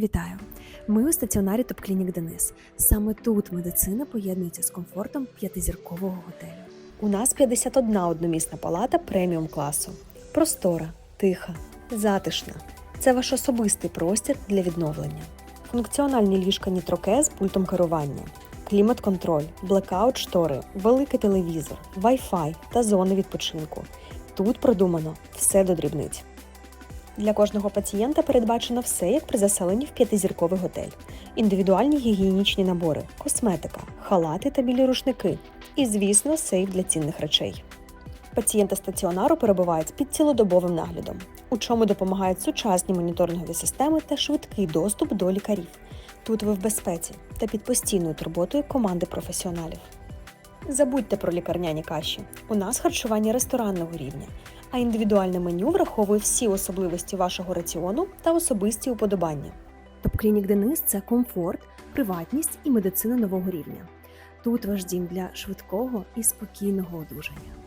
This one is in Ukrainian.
Вітаю! Ми у стаціонарі Топклінік Денис. Саме тут медицина поєднується з комфортом п'ятизіркового готелю. У нас 51 одномісна палата преміум класу. Простора, тиха, затишна. Це ваш особистий простір для відновлення. Функціональні ліжка нітроке з пультом керування, клімат-контроль, блекаут штори, великий телевізор, Wi-Fi та зони відпочинку. Тут продумано все до дрібниць. Для кожного пацієнта передбачено все, як при заселенні в п'ятизірковий готель: індивідуальні гігієнічні набори, косметика, халати та білі рушники. І, звісно, сейф для цінних речей. Пацієнти стаціонару перебувають під цілодобовим наглядом, у чому допомагають сучасні моніторингові системи та швидкий доступ до лікарів. Тут ви в безпеці та під постійною турботою команди професіоналів. Забудьте про лікарняні каші. У нас харчування ресторанного рівня, а індивідуальне меню враховує всі особливості вашого раціону та особисті уподобання. Топклінік Денис це комфорт, приватність і медицина нового рівня. Тут ваш дім для швидкого і спокійного одужання.